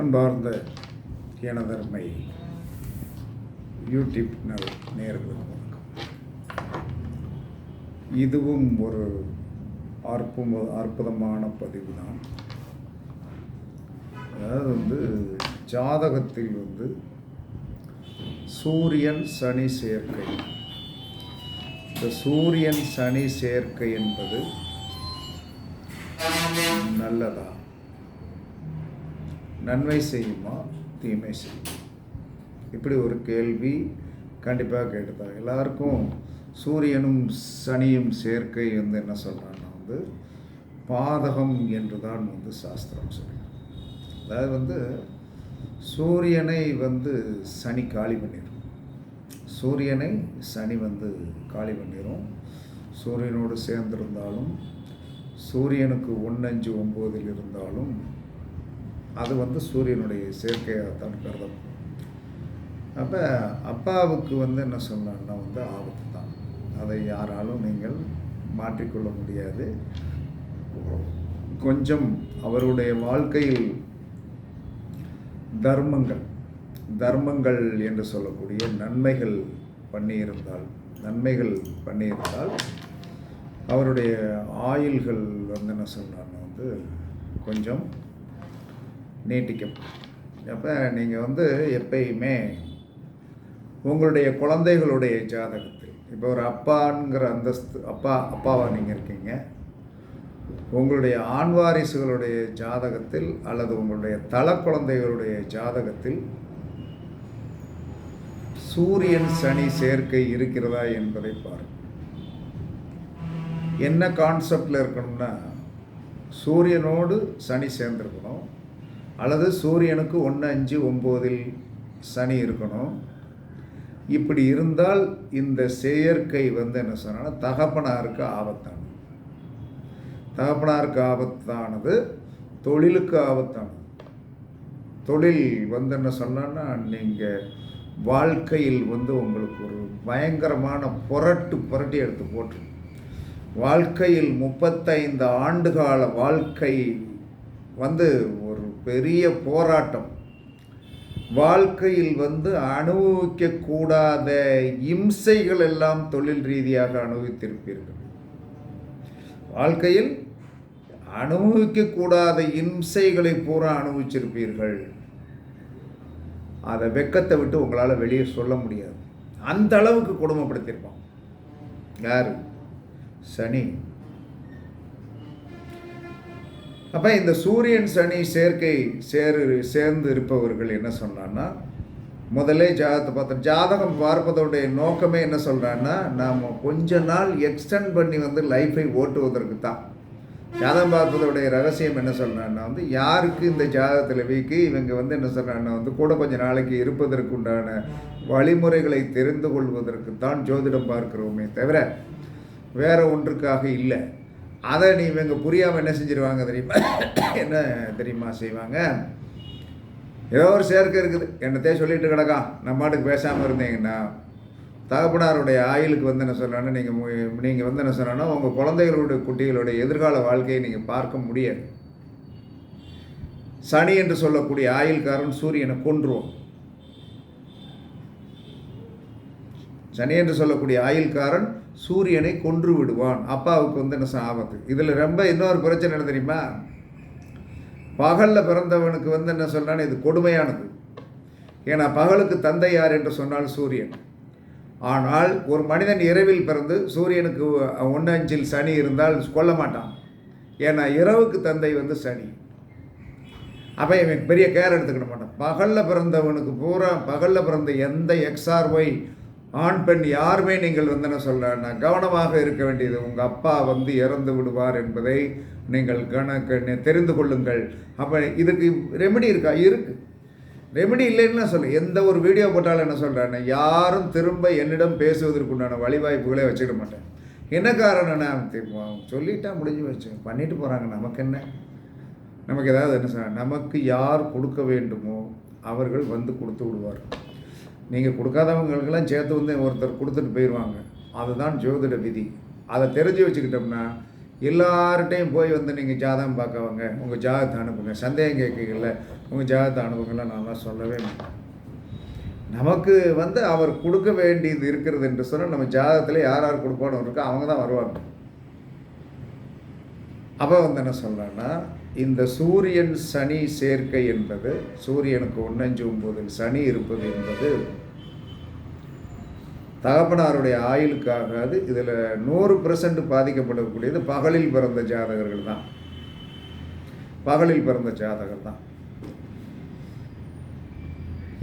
அன்பார்ந்த எனதர்மை யூடியூப் நேர்களுக்கு வணக்கம். இதுவும் ஒரு அற்புத அற்புதமான பதிவு தான் அதாவது வந்து ஜாதகத்தில் வந்து சூரியன் சனி சேர்க்கை. இந்த சூரியன் சனி சேர்க்கை என்பது நல்லதா? நன்மை செய்யுமா? தீமை செய்யுமா? இப்படி ஒரு கேள்வி கண்டிப்பாக கேட்டுதான். எல்லாருக்கும் சூரியனும் சனியும் சேர்க்கை வந்து என்ன சொல்கிறாங்கன்னா வந்து பாதகம் என்று தான் வந்து சாஸ்திரம் சொல்லுது. அதாவது வந்து சூரியனை வந்து சனி காலி பண்ணிடும் சூரியனை சனி வந்து காலி பண்ணிடும் சூரியனோடு சேர்ந்திருந்தாலும் சூரியனுக்கு ஒன்னஞ்சு ஒம்போதில் இருந்தாலும் அது வந்து சூரியனுடைய சேர்க்கையாகத்தான் கருதப்படும். அப்போ அப்பாவுக்கு வந்து என்ன சொல்லணும்னா வந்து ஆபத்து தான் அதை யாராலும் நீங்கள் மாற்றிக்கொள்ள முடியாது. கொஞ்சம் அவருடைய வாழ்க்கையில் தர்மங்கள் தர்மங்கள் என்று சொல்லக்கூடிய நன்மைகள் பண்ணியிருந்தால் நன்மைகள் பண்ணியிருந்தால் அவருடைய ஆயுள்கள் வந்து என்ன சொல்கிறாங்க வந்து கொஞ்சம் நீட்டிக்கும். அப்போ நீங்கள் வந்து எப்பயுமே உங்களுடைய குழந்தைகளுடைய ஜாதகத்தில் இப்போ ஒரு அப்பாங்கிற அந்தஸ்து அப்பா அப்பாவாக நீங்கள் இருக்கீங்க. உங்களுடைய ஆண் வாரிசுகளுடைய ஜாதகத்தில் அல்லது உங்களுடைய தல குழந்தைகளுடைய ஜாதகத்தில் சூரியன் சனி சேர்க்கை இருக்கிறதா என்பதை பாருங்கள் என்ன கான்செப்டில் இருக்கணும்னா சூரியனோடு சனி சேர்ந்துருக்கணும். அல்லது சூரியனுக்கு ஒன்று அஞ்சு ஒம்போதில் சனி இருக்கணும். இப்படி இருந்தால் இந்த செயற்கை வந்து என்ன சொன்னால் தகப்பனாருக்கு ஆபத்தானது. தகப்பனாருக்கு ஆபத்தானது தொழிலுக்கு ஆபத்தானது. தொழில் வந்து என்ன சொன்னான்னா நீங்கள் வாழ்க்கையில் வந்து உங்களுக்கு ஒரு பயங்கரமான புரட்டு புரட்டி எடுத்து போட்டு வாழ்க்கையில் முப்பத்தைந்து ஆண்டுகால வாழ்க்கை வந்து பெரிய போராட்டம். வாழ்க்கையில் வந்து அனுபவிக்கக்கூடாத இம்சைகள் எல்லாம் தொழில் ரீதியாக அனுபவித்திருப்பீர்கள். வாழ்க்கையில் அனுபவிக்கக்கூடாத இம்சைகளை பூரா அனுபவிச்சிருப்பீர்கள். அதை வெக்கத்தை விட்டு உங்களால் வெளியே சொல்ல முடியாது. அந்த அளவுக்கு கொடுமைப்படுத்தியிருப்பான். யார்? சனி. அப்போ இந்த சூரியன் சனி சேர்க்கை சேரு சேர்ந்து இருப்பவர்கள் என்ன சொன்னான்னா முதலே ஜாதகத்தை பார்த்தோம் ஜாதகம் பார்ப்பதோடைய நோக்கமே என்ன சொல்கிறான்னா நாம் கொஞ்ச நாள் எக்ஸ்டெண்ட் பண்ணி வந்து லைஃபை ஓட்டுவதற்கு தான். ஜாதகம் பார்ப்பதோடைய ரகசியம் என்ன சொல்கிறான்னா வந்து யாருக்கு இந்த ஜாதகத்தில் வீக்கு இவங்க வந்து என்ன சொல்கிறாங்கன்னா வந்து கூட கொஞ்சம் நாளைக்கு இருப்பதற்கு உண்டான வழிமுறைகளை தெரிந்து கொள்வதற்கு தான் ஜோதிடம் பார்க்கிறோமே தவிர வேறு ஒன்றுக்காக இல்லை. அதை நீ இவங்க புரியாமல் என்ன செஞ்சிருவாங்க தெரியுமா? என்ன தெரியுமா செய்வாங்க? ஏதோ ஒரு சேர்க்கை இருக்குது. என்னத்தையே சொல்லிட்டு கிடக்கா. நம்ம பாட்டுக்கு பேசாமல் இருந்தீங்கன்னா தகப்பனாருடைய ஆயுளுக்கு வந்து என்ன சொல்கிறாங்கன்னா நீங்கள் நீங்கள் வந்து என்ன சொல்கிறாங்கன்னா உங்கள் குழந்தைகளுடைய குட்டிகளுடைய எதிர்கால வாழ்க்கையை நீங்கள் பார்க்க முடியாது. சனி என்று சொல்லக்கூடிய ஆயுள்காரன் சூரியனை கொன்றுவோம் சனி என்று சொல்லக்கூடிய ஆயுள்காரன் சூரியனை கொன்று விடுவான். அப்பாவுக்கு வந்து என்ன ஆபத்து இதில் ரொம்ப இன்னொரு பிரச்சனை என்ன தெரியுமா? பகலில் பிறந்தவனுக்கு வந்து என்ன சொன்னான்னு இது கொடுமையானது. ஏன்னா பகலுக்கு தந்தை யார் என்று சொன்னால் சூரியன். ஆனால் ஒரு மனிதன் இரவில் பிறந்து சூரியனுக்கு ஒன்னஞ்சில் சனி இருந்தால் கொல்ல மாட்டான். ஏன்னா இரவுக்கு தந்தை வந்து சனி. அப்போ இவன் பெரிய கேர் எடுத்துக்கிட மாட்டான். பகலில் பிறந்தவனுக்கு பூரா பகலில் பிறந்த எந்த எக்ஸ்ஆர் ஒய் ஆண் பெண் யாருமே நீங்கள் வந்து என்ன சொல்கிறேன்னா கவனமாக இருக்க வேண்டியது உங்கள் அப்பா வந்து இறந்து விடுவார் என்பதை நீங்கள் கணக்கு தெரிந்து கொள்ளுங்கள். அப்போ இதுக்கு ரெமெடி இருக்கா? இருக்குது ரெமெடி இல்லைன்னு சொல்ல எந்த ஒரு வீடியோ போட்டாலும் என்ன சொல்கிறேன்னா யாரும் திரும்ப என்னிடம் பேசுவதற்குண்டான வழிவாய்ப்புகளே வச்சுக்க மாட்டேன். என்ன காரணம் நான் சொல்லிட்டா முடிஞ்சு வச்சு பண்ணிட்டு போகிறாங்க நமக்கு என்ன? நமக்கு ஏதாவது என்ன சொல்ல நமக்கு யார் கொடுக்க வேண்டுமோ அவர்கள் வந்து கொடுத்து விடுவார்கள். நீங்கள் கொடுக்காதவங்களுக்கெல்லாம் சேர்த்து வந்து ஒருத்தர் கொடுத்துட்டு போயிடுவாங்க அதுதான் ஜோதிட விதி. அதை தெரிஞ்சு வச்சுக்கிட்டோம்னா எல்லார்ட்டையும் போய் வந்து நீங்கள் ஜாதகம் பார்க்கவங்க உங்கள் ஜாதகத்தை அனுப்புங்க. சந்தேகம் கேட்கல உங்கள் ஜாதகத்தை அனுபவங்கள்லாம் நான் சொல்லவே மாட்டேன். நமக்கு வந்து அவர் கொடுக்க வேண்டியது இருக்கிறது என்று சொன்னால் நம்ம ஜாதகத்தில் யார் யார் கொடுப்பான்னு இருக்கோ அவங்க தான் வருவாங்க. அப்போ வந்து என்ன சொல்கிறேன்னா இந்த சூரியன் சனி சேர்க்கை என்பது சூரியனுக்கு ஒன்னஞ்சு ஒன்பதில் சனி இருப்பது என்பது தகப்பனாருடைய ஆயுளுக்காகாது இதில் நூறு பர்சன்ட் பாதிக்கப்படக்கூடியது பகலில் பிறந்த ஜாதகர்கள் தான். பகலில் பிறந்த ஜாதகர் தான்.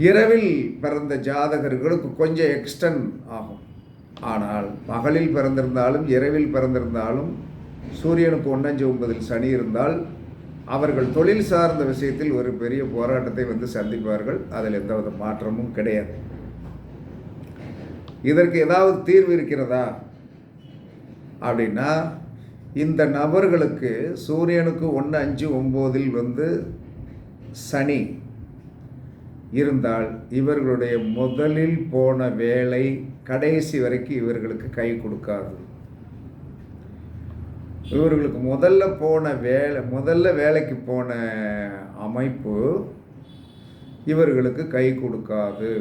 இரவில் பிறந்த ஜாதகர்களுக்கு கொஞ்சம் எக்ஸ்டன் ஆகும். ஆனால் பகலில் பிறந்திருந்தாலும் இரவில் பிறந்திருந்தாலும் சூரியனுக்கு ஒன்னஞ்சு ஒன்பதில் சனி இருந்தால் அவர்கள் தொழில் சார்ந்த விஷயத்தில் ஒரு பெரிய போராட்டத்தை வந்து சந்திப்பார்கள். அதில் எந்தவித மாற்றமும் கிடையாது. இதற்கு ஏதாவது தீர்வு இருக்கிறதா? அப்படின்னா இந்த நபர்களுக்கு சூரியனுக்கு ஒன்று அஞ்சு ஒம்போதில் வந்து சனி இருந்தால் இவர்களுடைய முதலில் போன வேலை கடைசி வரைக்கும் இவர்களுக்கு கை கொடுக்காது. இவர்களுக்கு முதல்ல போன வேலை முதல்ல வேலைக்கு போன அமைப்பு இவர்களுக்கு கை கொடுக்காது.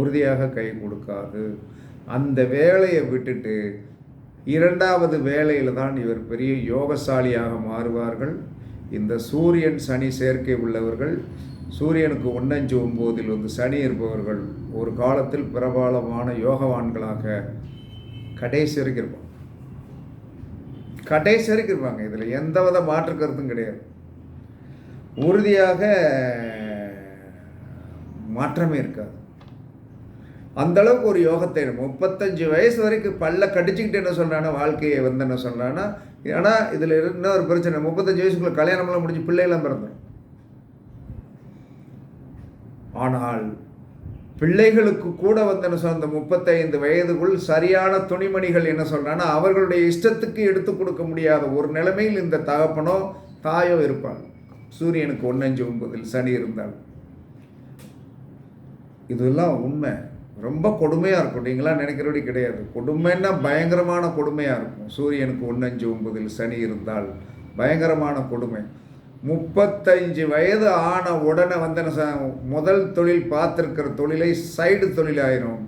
உறுதியாக கை கொடுக்காது. அந்த வேலையை விட்டுட்டு இரண்டாவது வேலையில் தான் இவர் பெரிய யோகசாலியாக மாறுவார்கள். இந்த சூரியன் சனி சேர்க்கை உள்ளவர்கள் சூரியனுக்கு ஒன்னஞ்சு ஒம்போதில் வந்து சனி இருப்பவர்கள் ஒரு காலத்தில் பிரபலமான யோகவான்களாக கடைசி வரைக்கும் இருப்பாங்க. கடைசி வரைக்கும் இருப்பாங்க இதில் எந்த வித மாற்று கருத்தும் கிடையாது. உறுதியாக மாற்றமே இருக்காது. அந்த அளவுக்கு ஒரு யோகத்தை முப்பத்தஞ்சு வயசு வரைக்கும் பல்ல கடிச்சுக்கிட்டு என்ன சொல்கிறானா வாழ்க்கையை வந்து என்ன சொல்கிறான்னா ஆனால் இதில் இன்னொரு பிரச்சனை முப்பத்தஞ்சு வயசுக்குள்ளே கல்யாணம்லாம் முடிஞ்சு பிள்ளைகளாம் பிறந்துடும் ஆனால் பிள்ளைகளுக்கு கூட வந்து என்ன சொல்ற அந்த முப்பத்தைந்து வயதுக்குள் சரியான துணிமணிகள் என்ன சொல்கிறான்னா அவர்களுடைய இஷ்டத்துக்கு எடுத்து கொடுக்க முடியாத ஒரு நிலைமையில் இந்த தகப்பனோ தாயோ இருப்பாங்க சூரியனுக்கு ஒன்னஞ்சு ஒன்பதில் சனி இருந்தால் இதெல்லாம் உண்மை. ரொம்ப கொடுமையாக இருக்கும். நீங்களாம் நினைக்கிறபடி கிடையாது. கொடுமைன்னா பயங்கரமான கொடுமையாக இருக்கும். சூரியனுக்கு ஒன்னஞ்சு ஒன்பதில் சனி இருந்தால் பயங்கரமான கொடுமை. முப்பத்தஞ்சு வயது ஆன உடனே வந்து என்ன முதல் தொழில் பார்த்துருக்கிற தொழிலை சைடு தொழில் ஆயிரும்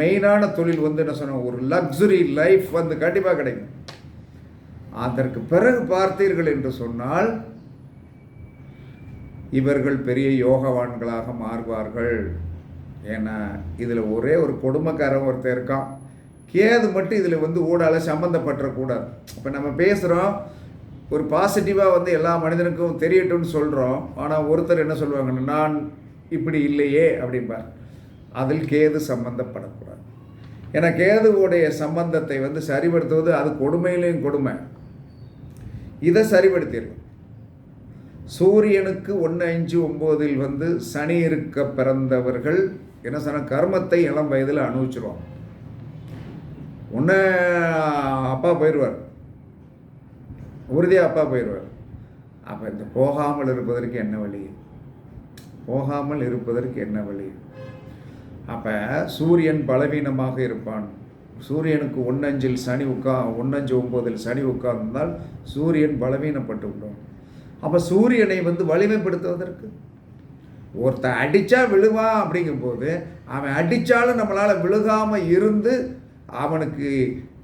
மெயினான தொழில் வந்து என்ன சொன்ன ஒரு லக்ஸுரி லைஃப் வந்து கண்டிப்பாக கிடைக்கும். அதற்கு பிறகு பார்த்தீர்கள் என்று சொன்னால் இவர்கள் பெரிய யோகவான்களாக மாறுவார்கள். ஏன்னா இதில் ஒரே ஒரு கொடுமைக்காரன் ஒருத்தர் இருக்கான். கேது மட்டும் இதில் வந்து ஊடால சம்மந்தப்பட்டுறக்கூடாது இப்போ நம்ம பேசுகிறோம் ஒரு பாசிட்டிவாக வந்து எல்லா மனிதனுக்கும் தெரியட்டும்னு சொல்கிறோம் ஆனால் ஒருத்தர் என்ன சொல்லுவாங்கன்னா நான் இப்படி இல்லையே அப்படிம்பார். அதில் கேது சம்பந்தப்படக்கூடாது. ஏன்னா கேதுவோடைய சம்பந்தத்தை வந்து சரிப்படுத்துவது அது கொடுமையிலையும் கொடுமை. இதை சரிப்படுத்திடலாம் சூரியனுக்கு ஒன்று அஞ்சு ஒம்போதில் வந்து சனி இருக்க பிறந்தவர்கள் என்ன சொன்ன கர்மத்தை இளம் வயதில் அனுபவிச்சிருவாங்க. ஒன்று அப்பா போயிடுவார் உறுதியாக அப்பா போயிடுவார் அப்போ இந்த போகாமல் இருப்பதற்கு என்ன வழி? போகாமல் இருப்பதற்கு என்ன வழி? அப்போ சூரியன் பலவீனமாக இருப்பான். சூரியனுக்கு ஒன்னஞ்சில் சனி உட்கா ஒன்னஞ்சு ஒம்போதில் சனி உட்கார்ந்தால் சூரியன் பலவீனப்பட்டு விடும். அப்போ சூரியனை வந்து வலிமைப்படுத்துவதற்கு? ஒருத்தன் அடித்தா விழுவான் அப்படிங்கும்போது அவன் அடித்தாலும் நம்மளால் விழுகாமல் இருந்து அவனுக்கு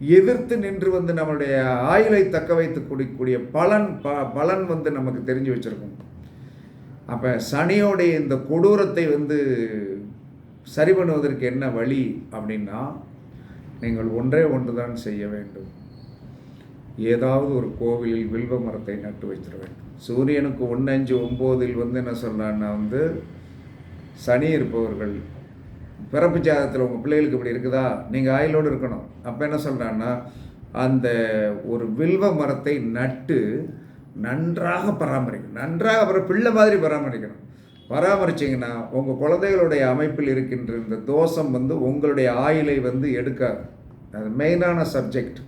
எதிர்த்து நின்று வந்து நம்மளுடைய ஆயுளை தக்க வைத்து கொடுக்கக்கூடிய பலன் ப பலன் வந்து நமக்கு தெரிஞ்சு வச்சுருக்கோம். அப்போ சனியோடைய இந்த கொடூரத்தை வந்து சரி பண்ணுவதற்கு என்ன வழி அப்படின்னா நீங்கள் ஒன்றே ஒன்று தான் செய்ய வேண்டும். ஏதாவது ஒரு கோவிலில் வில்வ மரத்தை நட்டு வைத்திட வேண்டும். சூரியனுக்கு ஒன்று அஞ்சு ஒம்போதில் வந்து என்ன சொல்கிறான்னா வந்து சனி இருப்பவர்கள் பிறப்பு ஜாதகத்தில் உங்கள் பிள்ளைகளுக்கு இப்படி இருக்குதா? நீங்கள் ஆயிலோடு இருக்கணும். அப்போ என்ன சொல்கிறான்னா அந்த ஒரு வில்வ மரத்தை நட்டு நன்றாக பராமரிக்கணும். நன்றாக அப்புறம் பிள்ளை மாதிரி பராமரிக்கணும். பராமரிச்சிங்கன்னா உங்கள் குழந்தைகளுடைய அமைப்பில் இருக்கின்ற இந்த தோஷம் வந்து உங்களுடைய ஆயிலை வந்து எடுக்காது. அது மெயினான சப்ஜெக்ட்.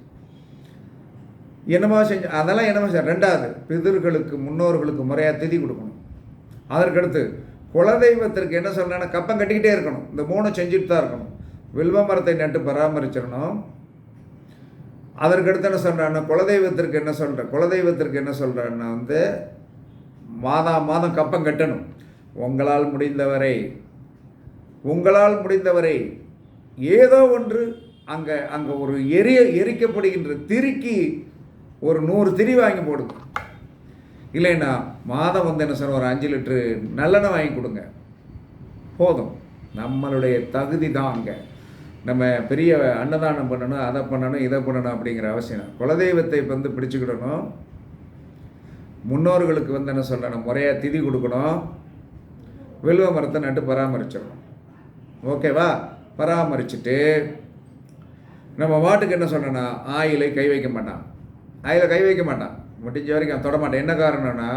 என்னமா செஞ்சு அதெல்லாம் என்னமா செஞ்சு ரெண்டாவது பிதர்களுக்கு முன்னோர்களுக்கு முறையாக திதி கொடுக்கணும். அதற்கடுத்து குலதெய்வத்திற்கு என்ன சொல்லணும்னா கப்பம் கட்டிக்கிட்டே இருக்கணும். இந்த மூணு செஞ்சுட்டு தான் இருக்கணும். வில்வ மரத்தை நட்டு பராமரிச்சிடணும். அதற்கடுத்து என்ன சொல்கிறான்னா குலதெய்வத்திற்கு என்ன சொல்கிறேன் குலதெய்வத்திற்கு என்ன சொல்கிறேன்னா வந்து மாதா மாதம் கப்பம் கட்டணும். உங்களால் முடிந்தவரை உங்களால் முடிந்தவரை ஏதோ ஒன்று அங்கே அங்கே ஒரு எரிய எரிக்கப்படுகின்ற திரிக்கு ஒரு நூறு திரி வாங்கி போடுங்க. இல்லைன்னா மாதம் வந்து என்ன சார் ஒரு அஞ்சு லிட்ரு நல்லெண்ணெய் வாங்கி கொடுங்க. போதும். நம்மளுடைய தகுதி தான் அங்கே. நம்ம பெரிய அன்னதானம் பண்ணணும் அதை பண்ணணும் இதை பண்ணணும் அப்படிங்கிற அவசியம் குலதெய்வத்தை வந்து பிடிச்சுக்கிடணும். முன்னோர்களுக்கு வந்து என்ன சொல்லணும்? முறையாக திதி கொடுக்கணும். வில்வ மரத்தை நட்டு பராமரிச்சிடணும். ஓகேவா பராமரிச்சுட்டு நம்ம வாட்டுக்கு என்ன சொன்னோன்னா ஆயிலை கை வைக்க மாட்டான். ஆயிலை கை வைக்க மாட்டான். முடிஞ்ச வரைக்கும் அவன் என்ன காரணம்னா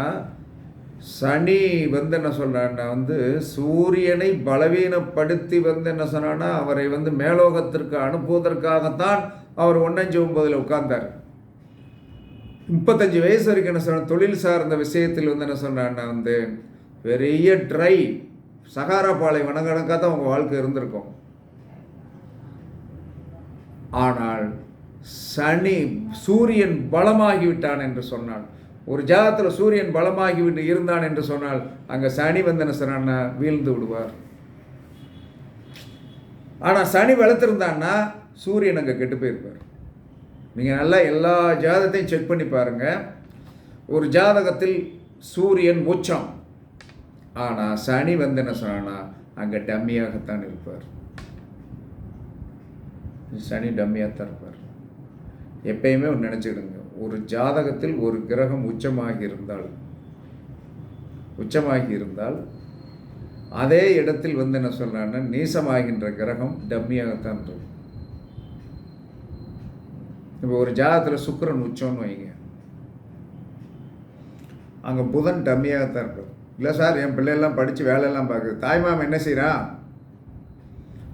சனி வந்து என்ன சொல்கிறான்னா வந்து சூரியனை பலவீனப்படுத்தி வந்து என்ன சொன்னான்னா அவரை வந்து மேலோகத்திற்கு அனுப்புவதற்காகத்தான் அவர் ஒன்னஞ்சு ஒன்பதில் உட்கார்ந்தார். முப்பத்தஞ்சு வயசு வரைக்கும் என்ன சொன்ன தொழில் சார்ந்த விஷயத்தில் வந்து என்ன சொன்னான்னா வந்து பெரிய ட்ரை சகாரா பாலை வனக்கணக்காக தான் உங்கள் வாழ்க்கை இருந்திருக்கும். ஆனால் சனி சூரியன் பலமாகி விட்டான் என்று சொன்னான் ஒரு ஜாதத்தில் சூரியன் பலமாகி விட்டு இருந்தான் என்று சொன்னால் அங்கே சனி வந்து என்ன சொன்னான்னா வீழ்ந்து விடுவார். ஆனால் சனி வளர்த்துருந்தான்னா சூரியன் அங்கே கெட்டு போயிருப்பார். நீங்கள் நல்லா எல்லா ஜாதகத்தையும் செக் பண்ணி பாருங்கள் ஒரு ஜாதகத்தில் சூரியன் உச்சம். ஆனால் சனி வந்து என்ன சொன்னான்னா அங்கே டம்மியாகத்தான் இருப்பார். சனி டம்மியாகத்தான் இருப்பார். எப்பயுமே ஒன்று நினச்சிக்கிடுங்க. ஒரு ஜாதகத்தில் ஒரு கிரகம் உச்சமாகி இருந்தால் உச்சமாகி இருந்தால் அதே இடத்தில் வந்து என்ன சொல்கிறான்னா நீசமாகின்ற கிரகம் டம்மியாகத்தான் இருக்கும் இப்போ ஒரு ஜாதகத்தில் சுக்கரன் உச்சம்னு வைங்க. அங்கே புதன் டம்மியாகத்தான் இருக்கும் இல்லை சார் என் பிள்ளையெல்லாம் படித்து வேலையெல்லாம் பார்க்குது தாய்மாமன் என்ன செய்கிறான்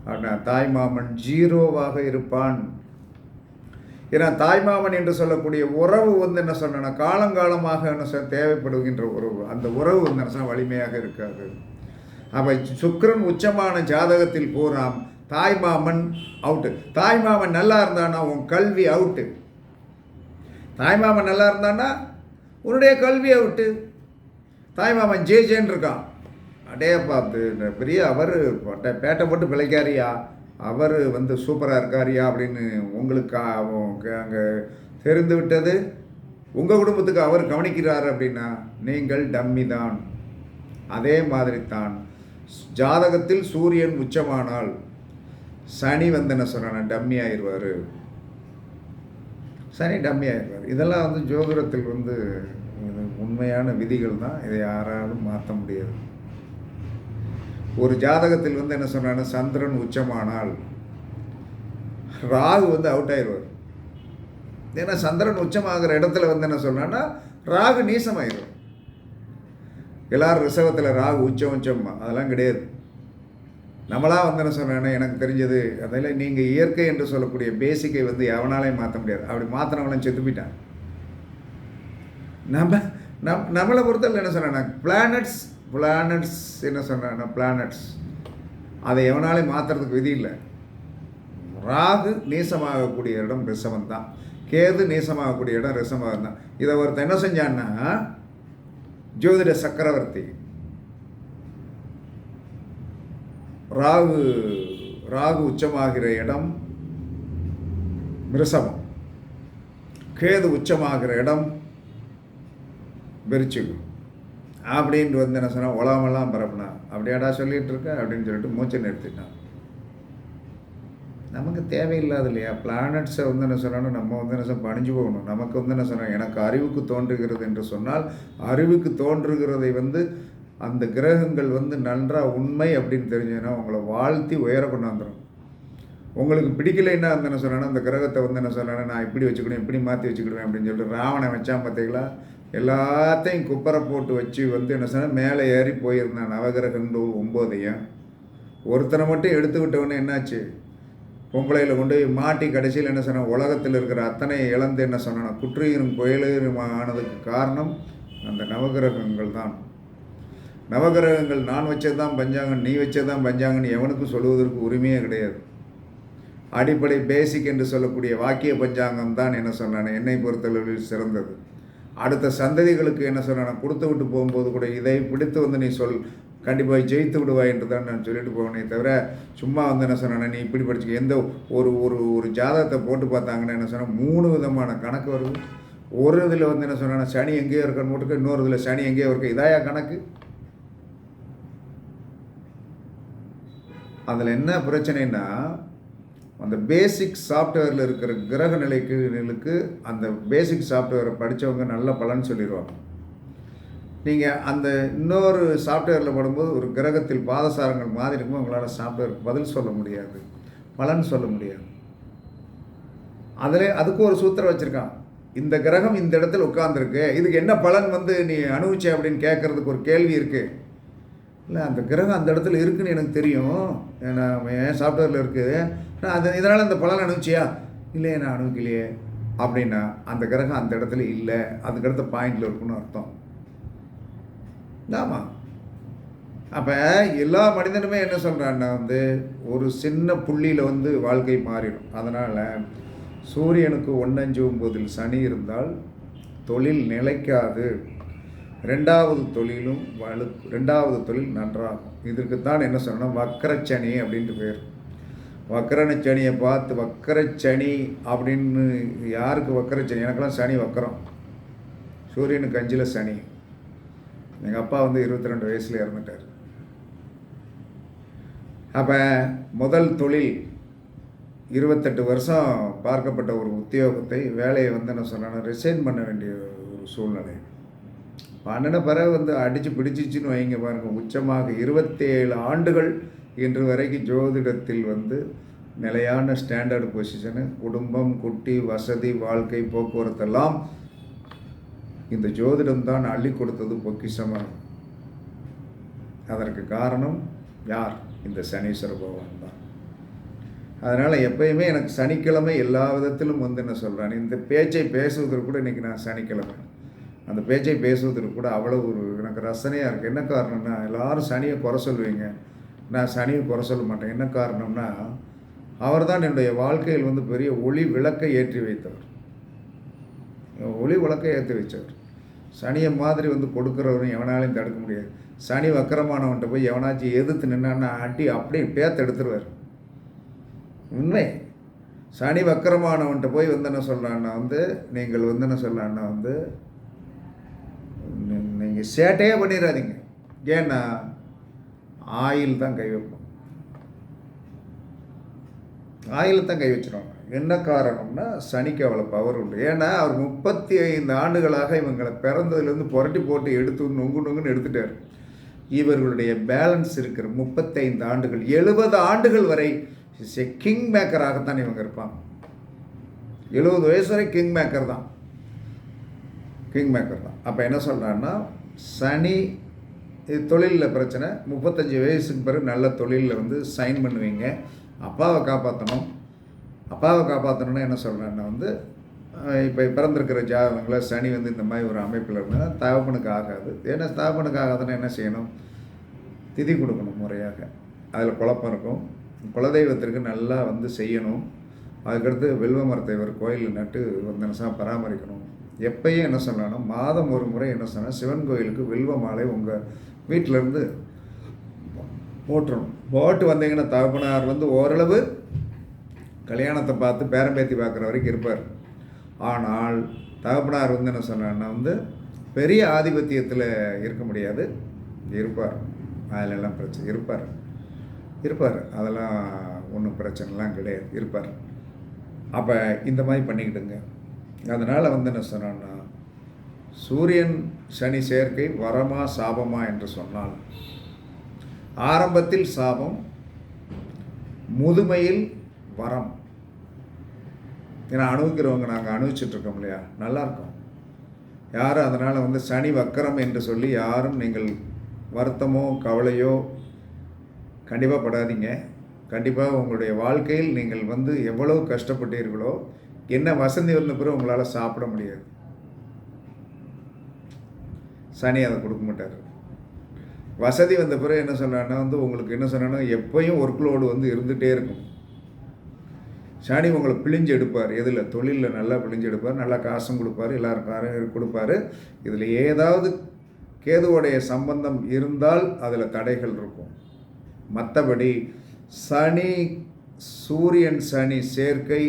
அப்படின்னா தாய்மாமன் ஜீரோவாக இருப்பான். ஏன்னா தாய்மாமன் என்று சொல்லக்கூடிய உறவு வந்து என்ன சொன்னா காலங்காலமாக என்ன தேவைப்படுகின்ற உறவு. அந்த உறவு வந்து என்ன வலிமையாக இருக்காது. அப்போ சுக்கரன் உச்சமான ஜாதகத்தில் போகிறான் தாய்மாமன் அவுட்டு தாய்மாமன் நல்லா இருந்தானா உன் கல்வி அவுட்டு தாய்மாமன் நல்லா இருந்தானா உன்னுடைய கல்வி அவுட்டு தாய்மாமன் ஜே ஜேன்னு இருக்கான். அடே பார்த்து பெரிய அவர் பேட்டை போட்டு பிழைக்காரியா? அவர் வந்து சூப்பராக இருக்காரியா அப்படின்னு உங்களுக்கு அங்கே தெரிந்து விட்டது? உங்கள் குடும்பத்துக்கு அவர் கவனிக்கிறார் அப்படின்னா நீங்கள் டம்மி தான் அதே மாதிரி தான் ஜாதகத்தில் சூரியன் உச்சமானால் சனி வந்து என்ன சொன்னா டம்மி ஆயிடுவார். சனி டம்மி ஆயிடுவார். இதெல்லாம் வந்து ஜோதிடத்தில் வந்து இது உண்மையான விதிகள் தான் இதை யாராலும் மாற்ற முடியாது. ஒரு ஜாதகத்தில் வந்து என்ன சொன்னான்னா சந்திரன் உச்சமானால் ராகு வந்து அவுட் ஆயிடுவார். ஏன்னா சந்திரன் உச்சமாகிற இடத்துல வந்து என்ன சொன்னான்னா ராகு நீசமாயிடும் எல்லாரும் ரிசவத்தில் ராகு உச்சம் உச்சம்மா அதெல்லாம் கிடையாது. நம்மளாக வந்து என்ன சொன்னேன்னா எனக்கு தெரிஞ்சது அதில் நீங்கள் இயற்கை என்று சொல்லக்கூடிய பேசிக்கை வந்து எவனாலையும் மாற்ற முடியாது. அப்படி மாற்றினவனும் செத்து போயிட்டான். நம்ம நம் நம்மளை பொறுத்தவரை என்ன சொன்னா பிளானட்ஸ் பிளானட்ஸ் என்ன சொன்ன பிளானட்ஸ் அதை எவனாலையும் மாற்றுறதுக்கு விதி இல்லை. ராகு நீசமாகக்கூடிய இடம் ரிஷபம் தான் கேது நீசமாகக்கூடிய இடம் ரிஷபம் தான் இதை ஒருத்தன் என்ன செஞ்சான்னா ஜோதிட சக்கரவர்த்தி ராகு ராகு உச்சமாகிற இடம் ரிஷபம். கேது உச்சமாகிற இடம் விருச்சிகம். அப்படின்ட்டு வந்து என்ன சொன்னால் உலகமெல்லாம் பரப்புனா. அப்படியாடா சொல்லிகிட்டு இருக்க? அப்படின்னு சொல்லிட்டு மூச்சை நிறுத்திட்டான். நமக்கு தேவையில்லாது இல்லையா? பிளானட்ஸை வந்து என்ன சொன்னாலும் நம்ம வந்து என்ன சொன்ன பணிஞ்சு போகணும். நமக்கு வந்து என்ன சொன்னால் எனக்கு அறிவுக்கு தோன்றுகிறது என்று சொன்னால் அறிவுக்கு தோன்றுகிறதை வந்து அந்த கிரகங்கள் வந்து நன்றாக உண்மை அப்படின்னு தெரிஞ்சதுன்னா உங்களை வாழ்த்தி உயர கொண்டாந்துடும் உங்களுக்கு பிடிக்கலைன்னா வந்து என்ன சொன்னானா அந்த கிரகத்தை வந்து என்ன சொன்னா நான் இப்படி வச்சுக்கணும் இப்படி மாற்றி வச்சுக்கிடுவேன் அப்படின்னு சொல்லிட்டு ராவணன் வச்சான் பார்த்தீங்களா எல்லாத்தையும் குப்பரை போட்டு வச்சு வந்து என்ன சொன்னால் மேலே ஏறி போயிருந்தான் நவகிரகங்கள் ஒம்போதையும். ஒருத்தனை மட்டும் எடுத்து விட்டவொடனே என்னாச்சு? பொம்பளையில் கொண்டு போய் மாட்டி கடைசியில் என்ன சொன்ன உலகத்தில் இருக்கிற அத்தனை இழந்து என்ன சொன்னா குற்றியரும் புயலுயிரும் ஆனதுக்கு காரணம் அந்த நவகிரகங்கள் தான். நவகிரகங்கள் நான் வச்சது தான் பஞ்சாங்கம் நீ வச்சது தான் பஞ்சாங்கன்னு எவனுக்கும் சொல்லுவதற்கு உரிமையே கிடையாது. அடிப்படை பேசிக் என்று சொல்லக்கூடிய வாக்கிய பஞ்சாங்கம் தான் என்ன சொன்னானே என்னை பொறுத்தளவில் சிறந்தது. அடுத்த சந்ததிகளுக்கு என்ன சொல்லணும் கொடுத்து விட்டு போகும்போது கூட இதை பிடித்து வந்து நீ சொல் கண்டிப்பாக ஜெயித்து விடுவாய் என்று தான் நான் சொல்லிட்டு போவேனே தவிர சும்மா வந்து என்ன சொன்னேன் நீ இப்படி படிச்சுக்க எந்த ஒரு ஒரு ஒரு ஜாதகத்தை போட்டு பார்த்தாங்கன்னா என்ன சொன்னால் மூணு விதமான கணக்கு வருது. ஒரு இதில் வந்து என்ன சொன்னா சனி எங்கேயோ இருக்கன்னு போட்டுக்க இன்னொரு இதில் சனி எங்கேயோ இருக்கு இதாயா கணக்கு? அதில் என்ன பிரச்சனைன்னா அந்த பேசிக் சாஃப்ட்வேரில் இருக்கிற கிரக நிலைக்கு அந்த பேசிக் சாஃப்ட்வேரை படித்தவங்க நல்ல பலன் சொல்லிடுவாங்க நீங்கள் அந்த இன்னொரு சாஃப்ட்வேரில் படும்போது ஒரு கிரகத்தில் பாதசாரங்கள் மாதிரி இருக்கும் உங்களால் சாஃப்ட்வேருக்கு பதில் சொல்ல முடியாது. பலன் சொல்ல முடியாது. அதில் அதுக்கு ஒரு சூத்திரம் வச்சுருக்கான். இந்த கிரகம் இந்த இடத்துல உட்காந்துருக்கு இதுக்கு என்ன பலன் வந்து நீ அனுபவிச்ச அப்படின்னு கேட்குறதுக்கு ஒரு கேள்வி இருக்குது இல்லை அந்த கிரகம் அந்த இடத்துல இருக்குன்னு எனக்கு தெரியும். ஏன்னா என் சாஃப்ட்வேரில் இருக்குது நான் அது இதனால் அந்த பலன் அனுப்பிச்சியா? இல்லையே நான் அனுபவிக்கலையே அப்படின்னா அந்த கிரகம் அந்த இடத்துல இல்லை. அதுக்கு அடுத்த பாயிண்டில் இருக்குன்னு அர்த்தம். ஆமாம் அப்போ எல்லா மனிதனுமே என்ன சொல்கிறான்னா வந்து ஒரு சின்ன புள்ளியில் வந்து வாழ்க்கை மாறிடும். அதனால் சூரியனுக்கு ஒன்னஞ்சு ஒம்போதில் சனி இருந்தால் தொழில் நிலைக்காது. ரெண்டாவது தொழிலும் வலு ரெண்டாவது தொழில் நன்றாகும். இதற்கு தான் என்ன சொல்லணும்? வக்கரச்சனி அப்படின்ட்டு பேர். வக்கரச்சனியை பார்த்து வக்கரச்சனி அப்படின்னு யாருக்கு வக்கரச்சனி? எனக்கெல்லாம் சனி வக்கரம். சூரியனுக்கு அஞ்சில் சனி. எங்கள் அப்பா வந்து இருபத்தி ரெண்டு வயசில் இறந்துட்டார். அப்போ முதல் தொழில் இருபத்தெட்டு வருஷம் பார்க்கப்பட்ட ஒரு உத்தியோகத்தை வேலையை வந்து என்ன சொன்னால் ரிசைன் பண்ண வேண்டிய ஒரு சூழ்நிலை. பன்னெண்டு பிறகு வந்து அடித்து பிடிச்சிச்சின்னு வைங்க பாருங்கள் உச்சமாக இருபத்தேழு ஆண்டுகள் இன்று வரைக்கும் ஜோதிடத்தில் வந்து நிலையான ஸ்டாண்டர்டு பொசிஷனு குடும்பம் குட்டி வசதி வாழ்க்கை போக்குவரத்தெல்லாம் இந்த ஜோதிடம் தான் அள்ளி கொடுத்தது பொக்கிஷமாக அதற்கு காரணம் யார்? இந்த சனீஸ்வர பகவான் தான். அதனால் எப்பயுமே எனக்கு சனிக்கிழமை எல்லா விதத்திலும் வந்து என்ன சொல்கிறேன் இந்த பேச்சை பேசுவதற்கு கூட இன்றைக்கி நான் சனிக்கிழமை. அந்த பேச்சை பேசுவதற்கு கூட அவ்வளோ ஒரு எனக்கு ரசனையாக இருக்குது என்ன காரணம்னா எல்லாரும் சனியை குறை சொல்லுவீங்க. நான் சனியை குறை சொல்ல மாட்டேன். என்ன காரணம்னா அவர் தான் என்னுடைய வாழ்க்கையில் வந்து பெரிய ஒளி விளக்கை ஏற்றி வைத்தவர். ஒளி விளக்கை ஏற்றி வச்சவர் சனியை மாதிரி வந்து கொடுக்குறவரும் எவனாலையும் தடுக்க முடியாது. சனி வக்கரமானவன்ட்ட போய் எவனாச்சும் எதிர்த்து நின்னான்னா அடி அப்படியே பேத்த எடுத்துருவார். உண்மை. சனி வக்கரமானவன்ட்ட போய் வந்து என்ன சொல்கிறான்னா வந்து நீங்கள் வந்து என்ன சொல்கிறான்னா வந்து நீங்கள் சேட்டையே பண்ணிடாதீங்க ஏன்னா ஆயில் தான் கை வைப்போம். ஆயில் தான் கை வச்சிருவாங்க என்ன காரணம்னா சனிக்கு அவ்வளோ பவர் உண்டு. ஏன்னா அவர் முப்பத்தி ஐந்து ஆண்டுகளாக இவங்களை பிறந்ததுலேருந்து புரட்டி போட்டு எடுத்து நொங்கு நொங்குன்னு எடுத்துட்டார். இவர்களுடைய பேலன்ஸ் இருக்கிற முப்பத்தைந்து ஆண்டுகள் எழுபது ஆண்டுகள் வரை கிங் மேக்கராகத்தான் இவங்க இருப்பாங்க. எழுபது வயசு வரை கிங் மேக்கர் தான். கிங் மேக்கர் தான். அப்போ என்ன சொல்கிறான்னா சனி இது தொழிலில் பிரச்சனை. முப்பத்தஞ்சு வயசுக்கு பிறகு நல்ல தொழிலில் வந்து சைன் பண்ணுவீங்க. அப்பாவை காப்பாற்றணும் அப்பாவை காப்பாற்றணும்னா என்ன சொல்கிறேன்னா வந்து இப்போ பிறந்திருக்கிற ஜாதகங்களை சனி வந்து இந்த மாதிரி ஒரு அமைப்பில் இருந்தால் தகப்பனுக்கு ஆகாது. ஏன்னா தகப்பனுக்கு ஆகாதுன்னா என்ன செய்யணும்? திதி கொடுக்கணும் முறையாக. அதில் குழப்பம் இருக்கும். குலதெய்வத்திற்கு நல்லா வந்து செய்யணும். அதுக்கடுத்து வில்வ மரத்தை ஒரு கோயிலில் நட்டு வந்தனசாக பராமரிக்கணும். எப்பயும் என்ன சொல்லணும் மாதம் ஒரு முறை என்ன சொன்னால் சிவன் கோயிலுக்கு வில்வ மாலை உங்கள் வீட்டிலேருந்து போட்டுறணும். போட்டு வந்தீங்கன்னா தகப்பனார் வந்து ஓரளவு கல்யாணத்தை பார்த்து பேரம்பேத்தி பார்க்குற வரைக்கும் இருப்பார். ஆனால் தகப்பனார் வந்து என்ன சொன்னார்னா வந்து பெரிய ஆதிபத்தியத்தில் இருக்க முடியாது. இருப்பார். அதிலெல்லாம் பிரச்சனை இருப்பார். இருப்பார். அதெல்லாம் ஒன்றும் பிரச்சனைலாம் கிடையாது. இருப்பார். அப்போ இந்த மாதிரி பண்ணிக்கிட்டுங்க. அதனால் வந்து என்ன சொன்னோன்னா சூரியன் சனி சேர்க்கை வரமா சாபமா என்று சொன்னால் ஆரம்பத்தில் சாபம் முதுமையில் வரம். ஏன்னா அணுகிறவங்க நாங்கள் அணுவிச்சிட்ருக்கோம் இல்லையா? நல்லாயிருக்கும் யாரும் அதனால் வந்து சனி வக்கரம் என்று சொல்லி யாரும் நீங்கள் வருத்தமோ கவலையோ கண்டிப்பாக படாதீங்க. கண்டிப்பாக உங்களுடைய வாழ்க்கையில் நீங்கள் வந்து எவ்வளோ கஷ்டப்பட்டீர்களோ என்ன வசதி வந்த பிறகு உங்களால் சாப்பிட முடியாது. சனி அதை கொடுக்க மாட்டார். வசதி வந்த பிறகு என்ன சொன்னான்னா வந்து உங்களுக்கு என்ன சொன்னா எப்பயும் ஒர்க் லோடு வந்து இருந்துகிட்டே இருக்கும். சனி உங்களை பிழிஞ்சு எடுப்பார். எதில்? தொழிலில் நல்லா பிழிஞ்சு எடுப்பார். நல்லா காசும் கொடுப்பார். எல்லாருக்கும் கொடுப்பாரு. இதில் ஏதாவது கேதுவோடைய சம்பந்தம் இருந்தால் அதில் தடைகள் இருக்கும். மற்றபடி சனி சூரியன் சனி சேர்க்கை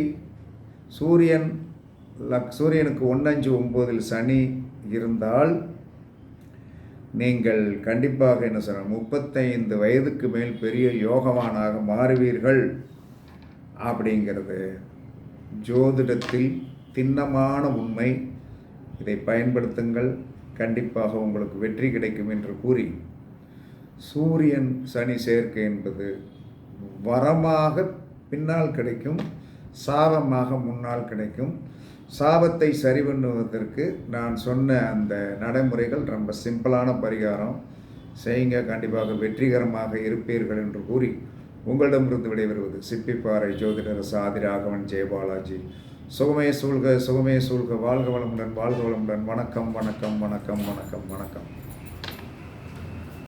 சூரியன் லக் சூரியனுக்கு ஒன்றஞ்சு ஒம்போதில் சனி இருந்தால் நீங்கள் கண்டிப்பாக என்ன சொல்ற முப்பத்தைந்து வயதுக்கு மேல் பெரிய யோகவானாக மாறுவீர்கள் அப்படிங்கிறது ஜோதிடத்தில் திண்ணமான உண்மை. இதை பயன்படுத்துங்கள். கண்டிப்பாக உங்களுக்கு வெற்றி கிடைக்கும் என்று கூறி சூரியன் சனி சேர்க்கை என்பது வரமாக பின்னால் கிடைக்கும் சாபமாக முன்னால் கிடைக்கும். சாபத்தை சரி பண்ணுவதற்கு நான் சொன்ன அந்த நடைமுறைகள் ரொம்ப சிம்பிளான பரிகாரம். செய்யுங்க கண்டிப்பாக வெற்றிகரமாக இருப்பீர்கள் என்று கூறி உங்களிடமிருந்து விடைபெறுவது சிப்பிப்பாறை ஜோதிடர் சாதி ராகவன் ஜெயபாலாஜி சுகமே சூழ்க சுகமே சூழ்க. வாழ்க வளமுடன் வாழ்க வளமுடன். வணக்கம் வணக்கம் வணக்கம் வணக்கம் வணக்கம்.